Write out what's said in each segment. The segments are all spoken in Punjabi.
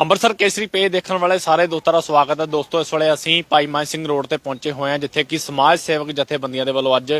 ਅੰਮ੍ਰਿਤਸਰ ਕੇਸਰੀ ਪੇ ਦੇਖਣ ਵਾਲੇ ਸਾਰੇ ਦੋਸਤਾਂ ਦਾ ਸਵਾਗਤ ਹੈ। ਦੋਸਤੋ, ਇਸ ਵੇਲੇ ਅਸੀਂ ਭਾਈ ਮਾਨ ਸਿੰਘ ਰੋਡ ਤੇ ਪਹੁੰਚੇ ਹੋਏ ਹਾਂ, ਜਿੱਥੇ ਕਿ ਸਮਾਜ ਸੇਵਕ ਜਥੇਬੰਦੀਆਂ ਦੇ ਵੱਲੋਂ ਅੱਜ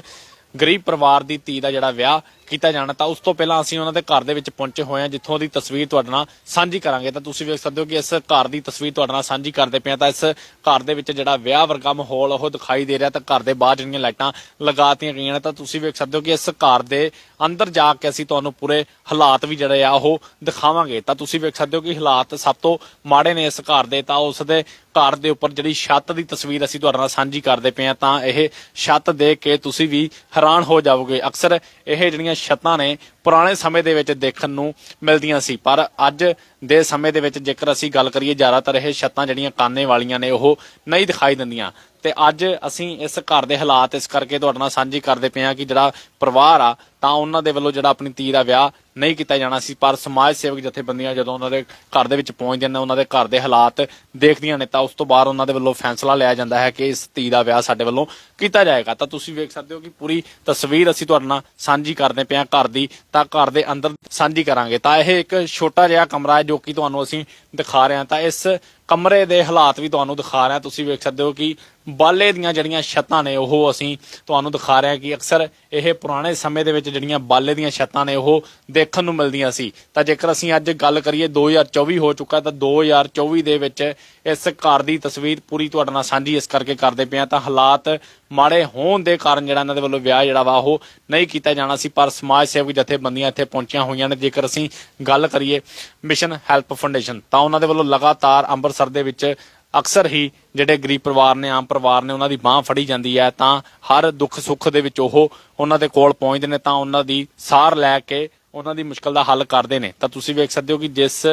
ਗਰੀਬ ਪਰਿਵਾਰ ਦੀ ਧੀ ਦਾ ਜਿਹੜਾ ਵਿਆਹ ਕੀਤਾ ਜਾਣਾ, ਤਾਂ ਉਸ ਤੋਂ ਪਹਿਲਾਂ ਅਸੀਂ ਉਹਨਾਂ ਦੇ ਘਰ ਦੇ ਵਿੱਚ ਪਹੁੰਚੇ ਹੋਏ ਹਾਂ, ਜਿੱਥੋਂ ਦੀ ਤਸਵੀਰ ਤੁਹਾਡੇ ਨਾਲ ਸਾਂਝੀ ਕਰਾਂਗੇ। ਤਾਂ ਤੁਸੀਂ ਵੇਖ ਸਕਦੇ ਹੋ ਕਿ ਇਸ ਘਰ ਦੀ ਤਸਵੀਰ ਤੁਹਾਡੇ ਨਾਲ ਸਾਂਝੀ ਕਰਦੇ ਪਏ ਤਾਂ ਇਸ ਘਰ ਦੇ ਵਿੱਚ ਜਿਹੜਾ ਵਿਆਹ ਵਰਗਾ ਮਾਹੌਲ ਉਹ ਦਿਖਾਈ ਦੇ ਰਿਹਾ। ਤਾਂ ਘਰ ਦੇ ਬਾਹਰ ਜਿਹੜੀਆਂ ਲਾਈਟਾਂ ਲਗਾਤੀਆਂ ਗਈਆਂ ਨੇ, ਤਾਂ ਤੁਸੀਂ ਵੇਖ ਸਕਦੇ ਹੋ ਕਿ ਇਸ ਘਰ ਦੇ ਅੰਦਰ ਜਾ ਕੇ ਅਸੀਂ ਤੁਹਾਨੂੰ ਪੂਰੇ ਹਾਲਾਤ ਵੀ ਜਿਹੜੇ ਆ, ਉਹ ਦਿਖਾਵਾਂਗੇ। ਤਾਂ ਤੁਸੀਂ ਵੇਖ ਸਕਦੇ ਹੋ ਕਿ ਹਾਲਾਤ ਸਭ ਤੋਂ ਮਾੜੇ ਨੇ ਇਸ ਘਰ ਦੇ। ਤਾਂ ਉਸ ਦੇ ਘਰ ਦੇ ਉੱਪਰ ਜਿਹੜੀ ਛੱਤ ਦੀ ਤਸਵੀਰ ਅਸੀਂ ਤੁਹਾਡੇ ਨਾਲ ਸਾਂਝੀ ਕਰਦੇ ਪਏ ਹਾਂ, ਤਾਂ ਇਹ ਛੱਤ ਦੇਖ ਕੇ ਤੁਸੀਂ ਵੀ ਹੈਰਾਨ ਹੋ ਜਾਵੋਗੇ। ਅਕਸਰ ਇਹ ਜਿਹੜੀਆਂ ਛੱਤਾਂ ਨੇ ਪੁਰਾਣੇ ਸਮੇਂ ਦੇ ਵਿੱਚ ਦੇਖਣ ਨੂੰ ਮਿਲਦੀਆਂ ਸੀ। ਪਰ ਅੱਜ ਦੇ ਸਮੇਂ ਦੇ ਵਿੱਚ ਜੇਕਰ ਅਸੀਂ ਗੱਲ ਕਰੀਏ, ਜ਼ਿਆਦਾਤਰ ਇਹ ਛੱਤਾਂ ਜਿਹੜੀਆਂ ਕਾਨੇ ਵਾਲੀਆਂ ਨੇ, ਉਹ ਨਹੀਂ ਦਿਖਾਈ ਦਿੰਦੀਆਂ। ਤੇ ਅੱਜ ਅਸੀਂ ਇਸ ਘਰ ਦੇ ਹਾਲਾਤ ਇਸ ਕਰਕੇ ਤੁਹਾਡੇ ਨਾਲ ਸਾਂਝੀ ਕਰਦੇ ਪਏ ਹਾਂ ਕਿ ਜਿਹੜਾ ਪਰਿਵਾਰ ਆ ਤਾਂ ਉਹਨਾਂ ਦੇ ਵੱਲੋਂ ਜਿਹੜਾ ਆਪਣੀ ਧੀ ਦਾ ਵਿਆਹ ਨਹੀਂ ਕੀਤਾ ਜਾਣਾ ਸੀ, ਪਰ ਸਮਾਜ ਸੇਵਕ ਜਥੇਬੰਦੀਆਂ ਜਦੋਂ ਉਹਨਾਂ ਦੇ ਘਰ ਦੇ ਵਿੱਚ ਪਹੁੰਚਦੀਆਂ ਨੇ, ਉਹਨਾਂ ਦੇ ਘਰ ਦੇ ਹਾਲਾਤ ਦੇਖਦੀਆਂ ਨੇ, ਤਾਂ ਉਸ ਤੋਂ ਬਾਅਦ ਉਹਨਾਂ ਦੇ ਵੱਲੋਂ ਫੈਸਲਾ ਲਿਆ ਜਾਂਦਾ ਹੈ ਕਿ ਇਸ ਧੀ ਦਾ ਵਿਆਹ ਸਾਡੇ ਵੱਲੋਂ ਕੀਤਾ ਜਾਏਗਾ। ਤਾਂ ਤੁਸੀਂ ਵੇਖ ਸਕਦੇ ਹੋ ਕਿ ਪੂਰੀ ਤਸਵੀਰ ਅਸੀਂ ਤੁਹਾਡੇ ਨਾਲ ਸਾਂਝੀ ਕਰਦੇ ਪਏ ਹਾਂ ਘਰ ਦੀ, ਤਾਂ ਘਰ ਦੇ ਅੰਦਰ ਸਾਂਝੀ ਕਰਾਂਗੇ। ਤਾਂ ਇਹ ਇੱਕ ਛੋਟਾ ਜਿਹਾ ਕਮਰਾ ਹੈ ਜੋ ਕਿ ਤੁਹਾਨੂੰ ਅਸੀਂ ਦਿਖਾ ਰਹੇ ਹਾਂ। ਤਾਂ ਇਸ ਕਮਰੇ ਦੇ ਹਾਲਾਤ ਵੀ ਤੁਹਾਨੂੰ ਦਿਖਾ ਰਹੇ ਹਾਂ। ਤੁਸੀਂ ਵੇਖ ਸਕਦੇ ਹੋ ਕਿ ਬਾਲੇ ਦੀਆਂ ਜਿਹੜੀਆਂ ਛੱਤਾਂ ਨੇ, ਉਹ ਅਸੀਂ ਤੁਹਾਨੂੰ ਦਿਖਾ ਰਹੇ ਹਾਂ ਕਿ ਅਕਸਰ ਇਹ ਪੁਰਾਣੇ ਸਮੇਂ ਦੇ ਵਿੱਚ ਜਿਹੜੀਆਂ ਬਾਲੇ ਦੀਆਂ ਛੱਤਾਂ ਨੇ, ਉਹ ਦੇਖਣ ਨੂੰ ਮਿਲਦੀਆਂ ਸੀ। ਤਾਂ ਜੇਕਰ ਅਸੀਂ ਅੱਜ ਗੱਲ ਕਰੀਏ 2024 ਹੋ ਚੁੱਕਾ ਤਾਂ 2024 ਦੇ ਵਿੱਚ ਇਸ ਘਰ ਦੀ ਤਸਵੀਰ ਪੂਰੀ ਤੁਹਾਡੇ ਨਾਲ ਸਾਂਝੀ ਇਸ ਕਰਕੇ ਕਰਦੇ ਪਏ ਹਾਂ। ਤਾਂ ਹਾਲਾਤ ਮਾੜੇ ਹੋਣ ਦੇ ਕਾਰਨ ਜਿਹੜਾ ਇਹਨਾਂ ਦੇ ਵੱਲੋਂ ਵਿਆਹ ਜਿਹੜਾ ਵਾ, ਉਹ ਨਹੀਂ ਕੀਤਾ ਜਾਣਾ ਸੀ, ਪਰ ਸਮਾਜ ਸੇਵਕ ਜਥੇਬੰਦੀਆਂ ਇੱਥੇ ਪਹੁੰਚੀਆਂ ਹੋਈਆਂ ਨੇ। ਜੇਕਰ ਅਸੀਂ ਗੱਲ ਕਰੀਏ ਮਿਸ਼ਨ ਹੈਲਪ ਫਾਊਂਡੇਸ਼ਨ, ਤਾਂ ਉਹਨਾਂ ਦੇ ਵੱਲੋਂ ਲਗਾਤਾਰ ਅੰਮ੍ਰਿਤਸਰ ਦੇ ਵਿੱਚ ਅਕਸਰ ਹੀ ਜਿਹੜੇ ਗਰੀਬ ਪਰਿਵਾਰ ਨੇ ਆਮ ਪਰਿਵਾਰ ਨੇ ਉਹਨਾਂ ਦੀ ਬਾਹ ਫੜੀ ਜਾਂਦੀ ਹੈ ਤਾਂ ਹਰ ਦੁੱਖ ਸੁੱਖ ਦੇ ਵਿੱਚ ਉਹ ਉਹਨਾਂ ਦੇ ਕੋਲ ਪਹੁੰਚਦੇ ਨੇ ਤਾਂ ਉਹਨਾਂ ਦੀ ਸਾਰ ਲੈ ਕੇ ਉਹਨਾਂ ਦੀ ਮੁਸ਼ਕਲ ਦਾ ਹੱਲ ਕਰਦੇ ਨੇ। ਤਾਂ ਤੁਸੀਂ ਵੇਖ ਸਕਦੇ ਹੋ ਕਿ ਜਿਸ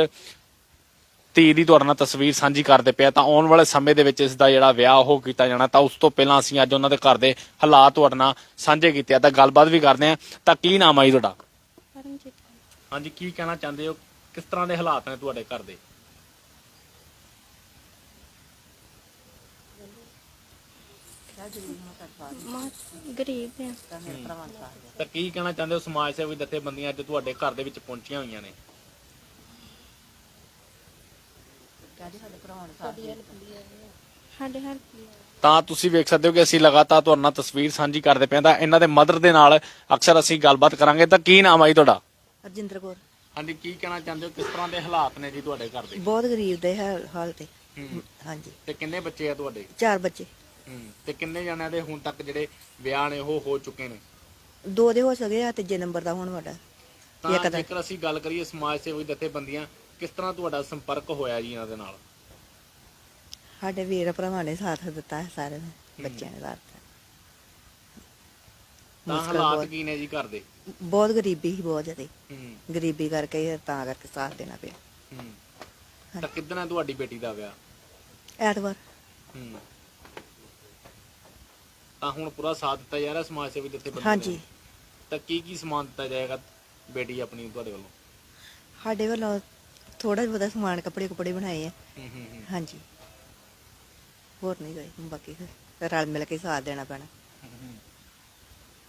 ਧੀ ਦੀ ਤੁਹਾਡੇ ਨਾਲ ਤਸਵੀਰ ਸਾਂਝੀ ਕਰਦੇ ਪਿਆ ਤਾਂ ਆਉਣ ਵਾਲੇ ਸਮੇਂ ਦੇ ਵਿੱਚ ਇਸ ਦਾ ਜਿਹੜਾ ਵਿਆਹ ਉਹ ਕੀਤਾ ਜਾਣਾ ਤਾਂ ਉਸ ਤੋਂ ਪਹਿਲਾਂ ਅਸੀਂ ਅੱਜ ਉਹਨਾਂ ਦੇ ਘਰ ਦੇ ਹਾਲਾਤ ਤੁਹਾਡੇ ਨਾਲ ਸਾਂਝੇ ਕੀਤੇ ਆ। ਤਾਂ ਗੱਲਬਾਤ ਵੀ ਕਰਦੇ ਆ। ਤਾਂ ਕੀ ਨਾਮ ਆ ਜੀ ਤੁਹਾਡਾ? ਹਾਂਜੀ ਕੀ ਕਹਿਣਾ ਚਾਹੁੰਦੇ ਹੋ? ਕਿਸ ਤਰ੍ਹਾਂ ਦੇ ਹਾਲਾਤ ਨੇ ਤੁਹਾਡੇ ਘਰ ਦੇ? ਬਹੁਤ ਗਰੀਬ ਹੈ। ਤਾਂ ਕੀ ਕਹਿਣਾ ਚਾਹੁੰਦੇ ਹੋ? ਸਮਾਜ ਸੇਵੀ ਜਥੇਬੰਦੀਆਂ ਅੱਜ ਤੁਹਾਡੇ ਘਰ ਦੇ ਵਿੱਚ ਪਹੁੰਚੀਆਂ ਹੋਈਆਂ ਨੇ। ਸਾਡੇ ਹਰ ਤਾਂ ਤੁਸੀਂ ਵੇਖ ਸਕਦੇ ਹੋ ਕਿ ਅਸੀਂ ਲਗਾਤਾਰ ਤੁਹਾਡੇ ਨਾਲ ਤਸਵੀਰ ਸਾਂਝੀ ਕਰਦੇ ਪਏ ਹਾਂ। ਤਾਂ ਇਹਨਾਂ ਦੇ ਮਦਰ ਦੇ ਨਾਲ ਅਕਸਰ ਅਸੀਂ ਗੱਲਬਾਤ ਕਰਾਂਗੇ। ਤਾਂ ਕੀ ਨਾਮ ਆ ਜੀ ਤੁਹਾਡਾ? ਰਜਿੰਦਰ ਕੌਰ। ਹਾਂਜੀ ਕੀ ਕਹਿਣਾ ਚਾਹੁੰਦੇ ਹੋ? ਕਿਸ ਤਰ੍ਹਾਂ ਦੇ ਹਾਲਾਤ ਨੇ ਜੀ ਤੁਹਾਡੇ ਘਰ ਦੇ? ਬਹੁਤ ਗਰੀਬ ਦੇ ਹੈ ਹਾਲ ਤੇ। ਹੂੰ। ਹਾਂਜੀ। ਤੇ ਕਿੰਨੇ ਬੱਚੇ ਆ ਤੁਹਾਡੇ? ਚਾਰ ਬੱਚੇ। ਤੇ ਕਿੰਨੇ ਜਣਿਆਂ ਦੇ ਹੁਣ ਤੱਕ ਜਿਹੜੇ ਵਿਆਹ ਨੇ ਉਹ ਹੋ ਚੁੱਕੇ ਨੇ? ਦੋ ਦੇ ਹੋ ਸਕੇ ਆ ਤੀਜੇ ਨੰਬਰ ਦਾ ਹੁਣ ਵੱਡਾ। ਤਾਂ ਜੇਕਰ ਅਸੀਂ ਗੱਲ ਕਰੀਏ ਸਮਾਜ ਸੇਵੀ ਜਥੇਬੰਦੀਆਂ ਕਿਸ ਤਰ੍ਹਾਂ ਤੁਹਾਡਾ ਸੰਪਰਕ ਹੋਇਆ ਜੀ ਇਹਨਾਂ ਦੇ ਨਾਲ? ਸਾਡੇ ਵੀਰ ਭਰਾਵਾਂ ਨੇ ਸਾਥ ਦਿੱਤਾ ਹੈ ਸਾਰੇ ਨੇ ਬੱਚਿਆਂ ਨੇ ਸਾਥ ਦਿੱਤਾ। ਤਾਂ ਹਾਲਾਤ ਕੀ ਨੇ ਜੀ ਘਰ ਦੇ? ਬਹੁਤ ਗਰੀਬੀ ਸੀ ਬਹੁਤ ਜ਼ਿਆਦਾ। ਗਰੀਬੀ ਕਰਕੇ ਤਾਂ ਕਰਕੇ ਸਾਥ ਦੇਣਾ ਪਿਆ। ਹੂੰ। ਤਾਂ ਕਿਦਾਂ ਤੁਹਾਡੀ ਬੇਟੀ ਦਾ ਵਿਆਹ? ਐਤਵਾਰ। ਹੂੰ। ਤਾਂ ਹੁਣ ਪੂਰਾ ਸਾਥ ਦਿੱਤਾ ਜਾ ਰਿਹਾ ਸਮਾਜ ਸੇਵੀ ਜਥੇਬੰਦੀਆਂ ਦੇ ਹਾਂਜੀ। ਤਾਂ ਕੀ ਕੀ ਸਮਾਨ ਦਿੱਤਾ ਜਾਏਗਾ ਬੇਟੀ ਆਪਣੀ ਤੁਹਾਡੇ ਵੱਲੋਂ? ਸਾਡੇ ਵੱਲੋਂ ਥੋੜਾ ਬਹੁਤਾ ਸਮਾਨ ਕੱਪੜੇ ਕੁਪੜੇ ਬਣਾਏ ਆ। ਹੂੰ ਹੂੰ ਹੂੰ। ਹਾਂਜੀ। ਹੋਰ ਨਹੀਂ ਗਏ ਬਾਕੀ ਫਿਰ ਰਲ ਮਿਲ ਕੇ ਸਾਥ ਦੇਣਾ ਪੈਣਾ।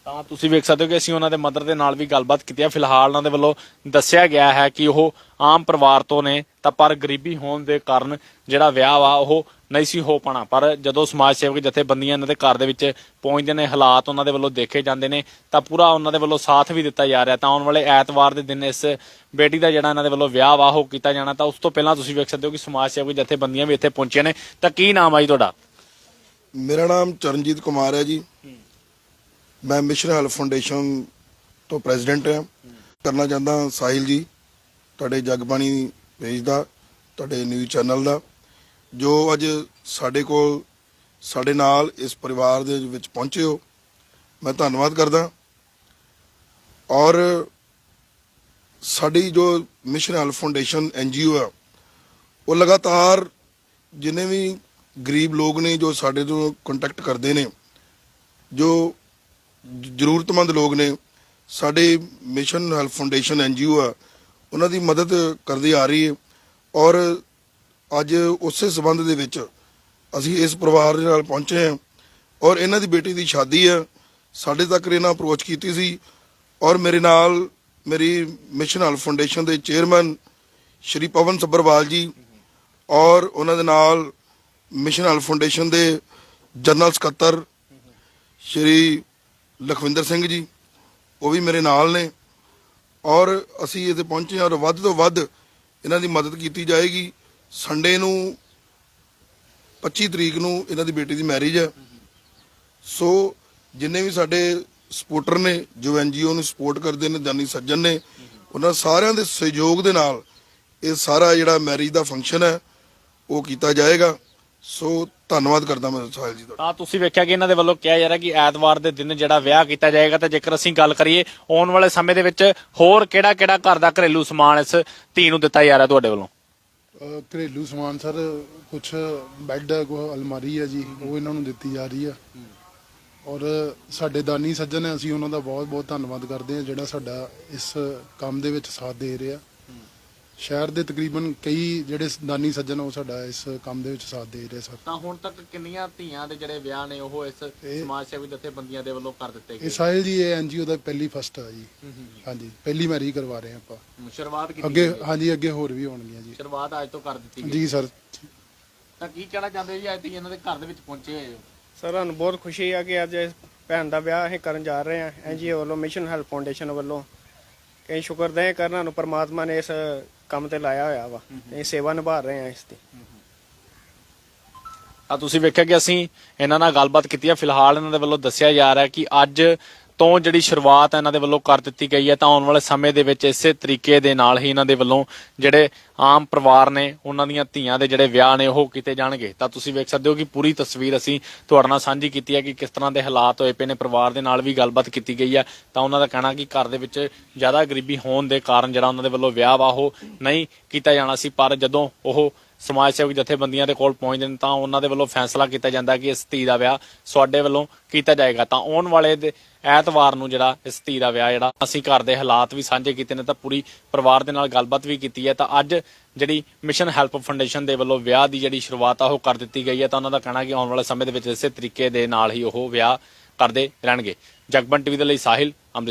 ਤਾਂ ਤੁਸੀਂ ਵੇਖ ਸਕਦੇ ਹੋ ਕਿ ਅਸੀਂ ਉਹਨਾਂ ਦੇ ਮਦਰ ਦੇ ਨਾਲ ਵੀ ਗੱਲਬਾਤ ਕੀਤੀ ਹੈ ਫਿਲਹਾਲ ਉਹਨਾਂ ਦੇ ਵੱਲੋਂ ਦੱਸਿਆ ਗਿਆ ਹੈ ਕਿ ਉਹ ਆਮ ਪਰਿਵਾਰ ਤੋਂ ਨੇ ਤਾਂ ਪਰ ਗਰੀਬੀ ਹੋਣ ਦੇ ਕਾਰਨ ਜਿਹੜਾ ਵਿਆਹ ਵਾ ਉਹ ਨਹੀਂ ਸੀ ਹੋ ਪਾਣਾ ਪਰ ਜਦੋਂ ਸਮਾਜ ਸੇਵਕ ਜਥੇਬੰਦੀਆਂ ਇਹਨਾਂ ਦੇ ਘਰ ਦੇ ਵਿੱਚ ਪਹੁੰਚਦੇ ਨੇ ਹਾਲਾਤ ਉਹਨਾਂ ਦੇ ਵੱਲੋਂ ਦੇਖੇ ਜਾਂਦੇ ਨੇ ਤਾਂ ਪੂਰਾ ਉਹਨਾਂ ਦੇ ਵੱਲੋਂ ਸਾਥ ਵੀ ਦਿੱਤਾ ਜਾ ਰਿਹਾ। ਤਾਂ ਆਉਣ ਵਾਲੇ ਐਤਵਾਰ ਦੇ ਦਿਨ ਇਸ ਬੇਟੀ ਦਾ ਜਿਹੜਾ ਇਹਨਾਂ ਦੇ ਵੱਲੋਂ ਵਿਆਹ ਵਾ ਉਹ ਕੀਤਾ ਜਾਣਾ ਤਾਂ ਉਸ ਤੋਂ ਪਹਿਲਾਂ ਤੁਸੀਂ ਵੇਖ ਸਕਦੇ ਹੋ ਕਿ ਸਮਾਜ ਸੇਵਕ ਜਥੇਬੰਦੀਆਂ ਵੀ ਇੱਥੇ ਪਹੁੰਚੀਆਂ ਨੇ। ਤਾਂ ਕੀ ਨਾਮ ਆ ਜੀ ਤੁਹਾਡਾ? ਮੇਰਾ ਨਾਮ ਚਰਨਜੀਤ ਕੁਮਾਰ ਹੈ ਜੀ। ਮੈਂ ਮਿਸ਼ਨ ਹੈਲਪ ਫਾਊਂਡੇਸ਼ਨ ਤੋਂ ਪ੍ਰੈਜ਼ੀਡੈਂਟ ਹਾਂ। ਕਰਨਾ ਚਾਹੁੰਦਾ ਸਾਹਿਲ ਜੀ ਤੁਹਾਡੇ ਜਗਬਾਣੀ ਪੇਜ ਦਾ ਤੁਹਾਡੇ ਨਿਊਜ਼ ਚੈਨਲ ਦਾ। ਜੋ ਅੱਜ ਸਾਡੇ ਕੋਲ, ਸਾਡੇ ਨਾਲ ਇਸ ਪਰਿਵਾਰ ਦੇ ਵਿੱਚ ਪਹੁੰਚੇ ਹੋ, ਮੈਂ ਧੰਨਵਾਦ ਕਰਦਾ। ਔਰ ਸਾਡੀ ਜੋ ਮਿਸ਼ਨ ਹੈਲਪ ਫਾਊਂਡੇਸ਼ਨ ਐਨਜੀਓ ਹੈ ਉਹ ਲਗਾਤਾਰ ਜਿੰਨੇ ਵੀ ਗਰੀਬ ਲੋਕ ਨੇ ਜੋ ਸਾਡੇ ਤੋਂ ਕੰਟੈਕਟ ਕਰਦੇ ਨੇ, ਜੋ ਜ਼ਰੂਰਤਮੰਦ ਲੋਕ ਨੇ, ਸਾਡੇ ਮਿਸ਼ਨ ਹੈਲਪ ਫਾਊਂਡੇਸ਼ਨ ਐਨਜੀਓ ਆ, ਉਹਨਾਂ ਦੀ ਮਦਦ ਕਰਦੀ ਆ ਰਹੀ ਹੈ। ਔਰ ਅੱਜ ਉਸੇ ਸਬੰਧ ਦੇ ਵਿੱਚ ਅਸੀਂ ਇਸ ਪਰਿਵਾਰ ਦੇ ਨਾਲ ਪਹੁੰਚੇ ਹਾਂ ਔਰ ਇਹਨਾਂ ਦੀ ਬੇਟੀ ਦੀ ਸ਼ਾਦੀ ਹੈ। ਸਾਡੇ ਤੱਕ ਇਹਨਾਂ ਅਪਰੋਚ ਕੀਤੀ ਸੀ ਔਰ ਮੇਰੇ ਨਾਲ ਮੇਰੀ ਮਿਸ਼ਨ ਹੈਲਪ ਫਾਊਂਡੇਸ਼ਨ ਦੇ ਚੇਅਰਮੈਨ ਸ਼੍ਰੀ ਪਵਨ ਸੱਬਰਵਾਲ ਜੀ ਔਰ ਉਹਨਾਂ ਦੇ ਨਾਲ ਮਿਸ਼ਨ ਹੈਲਪ ਫਾਊਂਡੇਸ਼ਨ ਦੇ ਜਨਰਲ ਸਕੱਤਰ ਸ਼੍ਰੀ ਲਖਵਿੰਦਰ ਸਿੰਘ ਜੀ, ਉਹ ਵੀ ਮੇਰੇ ਨਾਲ ਨੇ ਔਰ ਅਸੀਂ ਇਹਦੇ ਪਹੁੰਚੇ ਹਾਂ ਔਰ ਵੱਧ ਤੋਂ ਵੱਧ ਇਹਨਾਂ ਦੀ ਮਦਦ ਕੀਤੀ ਜਾਏਗੀ। ਸੰਡੇ ਨੂੰ 25 ਤਰੀਕ ਨੂੰ ਇਹਨਾਂ ਦੀ ਬੇਟੀ ਦੀ ਮੈਰਿਜ ਹੈ। ਸੋ ਜਿੰਨੇ ਵੀ ਸਾਡੇ ਸਪੋਰਟਰ ਨੇ, ਜੋ ਐਨਜੀਓ ਨੂੰ ਸਪੋਰਟ ਕਰਦੇ ਨੇ ਦਾਨੀ ਸੱਜਣ ਨੇ, ਉਹਨਾਂ ਸਾਰਿਆਂ ਦੇ ਸਹਿਯੋਗ ਦੇ ਨਾਲ ਇਹ ਸਾਰਾ ਜਿਹੜਾ ਮੈਰਿਜ ਦਾ ਫੰਕਸ਼ਨ ਹੈ, ਉਹ ਕੀਤਾ ਜਾਏਗਾ। ਸੋ ਧੰਨਵਾਦ ਕਰਦਾ ਮੈਂ ਸਾਹਿਲ ਜੀ ਦਾ ਤਾਂ ਤੁਸੀਂ ਵੇਖਿਆ ਕਿ ਇਹਨਾਂ ਦੇ ਵੱਲੋਂ ਕਿਹਾ ਜਾ ਰਿਹਾ ਕਿ ਐਤਵਾਰ ਦੇ ਦਿਨ ਜਿਹੜਾ ਵਿਆਹ ਕੀਤਾ ਜਾਏਗਾ, ਤੇ ਜੇਕਰ ਅਸੀਂ ਗੱਲ ਕਰੀਏ, ਆਉਣ ਵਾਲੇ ਸਮੇਂ ਦੇ ਵਿੱਚ ਹੋਰ ਕਿਹੜਾ ਕਿਹੜਾ ਘਰ ਦਾ ਘਰੇਲੂ ਸਮਾਨ ਇਸ ਧੀ ਨੂੰ ਦਿੱਤਾ ਜਾ ਰਿਹਾ ਤੁਹਾਡੇ ਵੱਲੋਂ? ਘਰੇਲੂ ਸਮਾਨ ਸਰ ਕੁਝ ਬੈੱਡ ਹੈ ਅਲਮਾਰੀ ਹੈ ਜੀ, ਉਹ ਇਹਨਾਂ ਨੂੰ ਦਿੱਤੀ ਜਾ ਰਹੀ ਆ। ਔਰ ਸਾਡੇ ਦਾਨੀ ਸੱਜਣ ਹੈ, ਅਸੀਂ ਉਹਨਾਂ ਦਾ ਬਹੁਤ ਬਹੁਤ ਧੰਨਵਾਦ ਕਰਦੇ ਹਾਂ ਜਿਹੜਾ ਸਾਡਾ ਇਸ ਕੰਮ ਦੇ ਵਿੱਚ ਸਾਥ ਦੇ ਰਿਹਾ ਸ਼ਹਿਰ ਦੇ ਤਕਰੀਬਨ ਕਈ ਜਿਹੜੇ ਦਾਨੀ ਸੱਜਣ ਉਹ ਸਾਡਾ ਇਸ ਕੰਮ ਦੇ ਵਿੱਚ ਸਾਥ ਦੇ ਰਹੇ ਸਰ ਤਾਂ ਹੁਣ ਤੱਕ ਕਿੰਨੀਆਂ ਧੀਆਂ ਦੇ ਜਿਹੜੇ ਵਿਆਹ ਨੇ ਉਹ ਇਸ ਇਹ- ਸਮਾਜ ਸੇਵੀ ਜਥੇਬੰਦੀਆਂ ਦੇ ਵੱਲੋਂ ਕਰ ਦਿੱਤੇ ਇਹ ਗਏ ਸਾਹਿਲ ਜੀ ਇਹ ਐਨਜੀਓ ਦਾ ਪਹਿਲੀ ਫਸਟ ਹੈ ਜੀ ਹਾਂਜੀ ਪਹਿਲੀ ਮੈਰੀ ਕਰਵਾ ਰਹੇ ਹਾਂ ਆਪਾਂ। ਸ਼ੁਰੂਆਤ ਕੀਤੀ ਅੱਗੇ ਗਈ ਹੈ। ਹਾਂਜੀ ਅੱਗੇ ਹੋਰ ਵੀ ਹੋਣਗੀਆਂ ਜੀ। ਸ਼ੁਰੂਆਤ ਅੱਜ ਤੋਂ ਕਰ ਦਿੱਤੀ ਗਈ। ਜੀ ਸਰ। ਤਾਂ ਕੀ ਕਹਿਣਾ ਚਾਹੁੰਦੇ ਹੋ ਜੀ ਅੱਜ ਤੁਸੀਂ ਇਹਨਾਂ ਦੇ ਘਰ ਦੇ ਵਿੱਚ ਪਹੁੰਚੇ ਹੋਏ ਹੋ? ਸਰ ਸਾਨੂੰ ਬਹੁਤ ਖੁਸ਼ੀ ਆ ਕਿ ਅੱਜ ਇਸ ਭੈਣ ਦਾ ਵਿਆਹ ਅਸੀਂ ਕਰਨ ਜਾ ਰਹੇ ਹਾਂ। ਐਨਜੀਓ ਵੱਲੋਂ ਮਿਸ਼ਨ ਹੈਲਪ ਫਾਊਂਡੇਸ਼ਨ ਵੱਲੋਂ। ਕਈ ਸ਼ੁਕਰਦੇ ਕਰਨਾ ਨੂੰ ਪਰਮਾਤਮਾ ਨੇ ਇਸ ਕੰਮ ਤੇ ਲਾਇਆ ਹੋਇਆ ਵਾ। ਅਸੀਂ ਸੇਵਾ ਨਿਭਾ ਰਹੇ ਹਾਂ ਇਸ ਦੀ ਆ ਤੁਸੀਂ ਵੇਖਿਆ ਕਿ ਅਸੀਂ ਇਹਨਾਂ ਨਾਲ ਗੱਲਬਾਤ ਕੀਤੀ ਹੈ ਫਿਲਹਾਲ ਇਹਨਾਂ ਦੇ ਵੱਲੋਂ ਦੱਸਿਆ ਜਾ ਰਿਹਾ ਹੈ ਕਿ ਅੱਜ ਤੋਂ ਜਿਹੜੀ ਸ਼ੁਰੂਆਤ ਇਹਨਾਂ ਦੇ ਵੱਲੋਂ ਕਰ ਦਿੱਤੀ ਗਈ ਹੈ, ਤਾਂ ਆਉਣ ਵਾਲੇ ਸਮੇਂ ਦੇ ਵਿੱਚ ਇਸੇ ਤਰੀਕੇ ਦੇ ਨਾਲ ਹੀ ਇਹਨਾਂ ਦੇ ਵੱਲੋਂ ਜਿਹੜੇ ਆਮ ਪਰਿਵਾਰ ਨੇ, ਉਹਨਾਂ ਦੀਆਂ ਧੀਆਂ ਦੇ ਜਿਹੜੇ ਵਿਆਹ ਨੇ, ਉਹ ਕੀਤੇ ਜਾਣਗੇ। ਤਾਂ ਤੁਸੀਂ ਵੇਖ ਸਕਦੇ ਹੋ ਕਿ ਪੂਰੀ ਤਸਵੀਰ ਅਸੀਂ ਤੁਹਾਡੇ ਨਾਲ ਸਾਂਝੀ ਕੀਤੀ ਹੈ ਕਿ ਕਿਸ ਤਰ੍ਹਾਂ ਦੇ ਹਾਲਾਤ ਹੋਏ ਪਏ ਨੇ, ਪਰਿਵਾਰ ਦੇ ਨਾਲ ਵੀ ਗੱਲਬਾਤ ਕੀਤੀ ਗਈ ਹੈ। ਤਾਂ ਉਹਨਾਂ ਦਾ ਕਹਿਣਾ ਕਿ ਘਰ ਦੇ ਵਿੱਚ ਜ਼ਿਆਦਾ ਗਰੀਬੀ ਹੋਣ ਦੇ ਕਾਰਨ ਜਿਹੜਾ ਉਹਨਾਂ ਦੇ ਵੱਲੋਂ ਵਿਆਹ ਵਾ ਉਹ ਨਹੀਂ ਕੀਤਾ ਜਾਣਾ ਸੀ, ਪਰ ਜਦੋਂ ਉਹ ਸਮਾਜ ਸੇਵਕ ਜਥੇਬੰਦੀਆਂ ਦੇ ਕੋਲ ਪਹੁੰਚਦੇ ਨੇ, ਤਾਂ ਉਹਨਾਂ ਦੇ ਵੱਲੋਂ ਫੈਸਲਾ ਕੀਤਾ ਜਾਂਦਾ ਕਿ ਇਸ ਧੀ ਦਾ ਵਿਆਹ ਤੁਹਾਡੇ ਵੱਲੋਂ ਕੀਤਾ ਜਾਏਗਾ। ਤਾਂ ਆਉਣ ਵਾਲੇ ਐਤਵਾਰ ਨੂੰ ਜਿਹੜਾ ਇਸ ਧੀ ਦਾ ਵਿਆਹ ਜਿਹੜਾ ਅਸੀਂ ਘਰ ਦੇ ਹਾਲਾਤ ਵੀ ਸਾਂਝੇ ਕੀਤੇ ਨੇ, ਤਾਂ ਪੂਰੀ ਪਰਿਵਾਰ ਦੇ ਨਾਲ ਗੱਲਬਾਤ ਵੀ ਕੀਤੀ ਹੈ। ਤਾਂ ਅੱਜ ਜਿਹੜੀ ਮਿਸ਼ਨ ਹੈਲਪ ਫਾਊਂਡੇਸ਼ਨ ਦੇ ਵੱਲੋਂ ਵਿਆਹ ਦੀ ਜਿਹੜੀ ਸ਼ੁਰੂਆਤ ਆ, ਉਹ ਕਰ ਦਿੱਤੀ ਗਈ ਹੈ। ਤਾਂ ਉਹਨਾਂ ਦਾ ਕਹਿਣਾ ਕਿ ਆਉਣ ਵਾਲੇ ਸਮੇਂ ਦੇ ਵਿੱਚ ਇਸੇ ਤਰੀਕੇ ਦੇ ਨਾਲ ਹੀ ਉਹ ਵਿਆਹ ਕਰਦੇ ਰਹਿਣਗੇ। ਜਗਬਨ ਟੀਵੀ ਦੇ ਲਈ ਸਾਹਿਲ, ਅੰਮ੍ਰਿਤਸਰ।